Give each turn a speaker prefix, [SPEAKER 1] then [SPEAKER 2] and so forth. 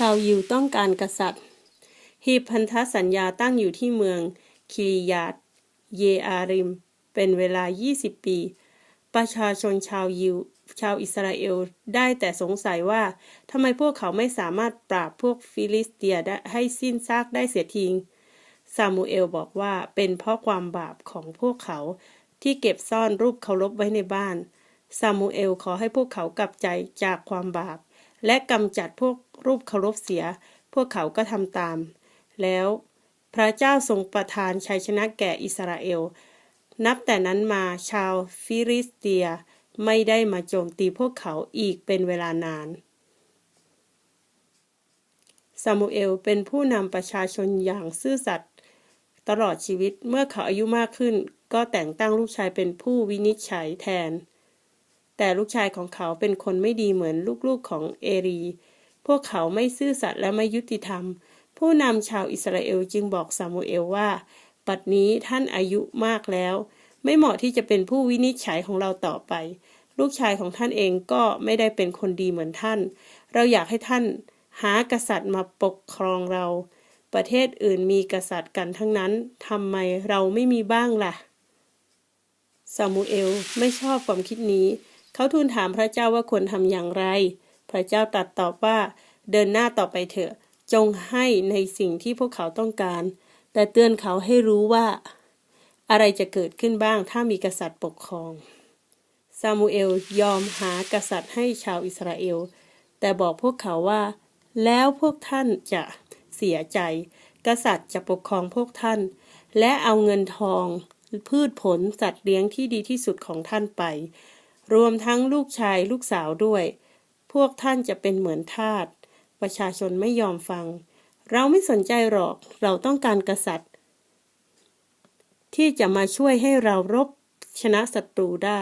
[SPEAKER 1] ชาวยิวต้องการกษัตริย์ ฮีบพันธสัญญาตั้งอยู่ที่เมืองคิริยาต เยอาริม เป็นเวลา 20 ปี ประชาชนชาวยิว ชาวอิสราเอลได้แต่สงสัยว่าทำไมพวกเขาไม่สามารถปราบพวกฟิลิสเตียได้ให้สิ้นซากได้เสียทีซามูเอลบอกว่าเป็นเพราะความบาปของพวกเขาที่เก็บซ่อนรูปเคารพไว้ในบ้าน ซามูเอลขอให้พวกเขากลับใจจากความบาป และกำจัดพวก รูปเคารพเสีย พวกเขาก็ทำตาม แล้วพระเจ้าทรงประทานชัยชนะแก่อิสราเอล นับแต่นั้นมาชาวฟิลิสเตียไม่ได้มาโจมตีพวกเขาอีกเป็นเวลานานซามูเอลเป็นผู้นำประชาชนอย่างซื่อสัตย์ตลอดชีวิตเมื่อเขาอายุมากขึ้น ก็แต่งตั้งลูกชายเป็นผู้วินิจฉัยแทน แต่ลูกชายของเขาเป็นคนไม่ดีเหมือนลูกๆของเอรี พวกเขาไม่ซื่อสัตย์และไม่ยุติธรรม ผู้นำชาวอิสราเอลจึงบอกซามูเอลว่า ปัดนี้ท่านอายุมากแล้ว ไม่เหมาะที่จะเป็นผู้วินิจฉัยของเราต่อไป ลูกชายของท่านเองก็ไม่ได้เป็นคนดีเหมือนท่าน เราอยากให้ท่านหากษัตริย์มาปกครองเรา ประเทศอื่นมีกษัตริย์กันทั้งนั้นทำไมเราไม่มีบ้างล่ะซามูเอลไม่ชอบความคิดนี้ เขาทูลถามพระเจ้าว่าควรทำอย่างไร พระเจ้าตรัสตอบว่า เดินหน้าต่อไปเถอะ จงให้ในสิ่งที่พวกเขาต้องการ แต่เตือนเขาให้รู้ว่า อะไรจะเกิดขึ้นบ้างถ้ามีกษัตริย์ปกครอง ซามูเอลยอมหากษัตริย์ให้ชาวอิสราเอล แต่บอกพวกเขาว่า แล้วพวกท่านจะเสียใจ กษัตริย์จะปกครองพวกท่าน และเอาเงินทอง พืชผลสัตว์เลี้ยงที่ดีที่สุดของท่านไป รวมทั้งลูกชายลูกสาวด้วย พวกท่านจะเป็นเหมือนทาส ประชาชนไม่ยอมฟัง เราไม่สนใจหรอก เราต้องการกษัตริย์ ที่จะมาช่วยให้เรารบชนะศัตรูได้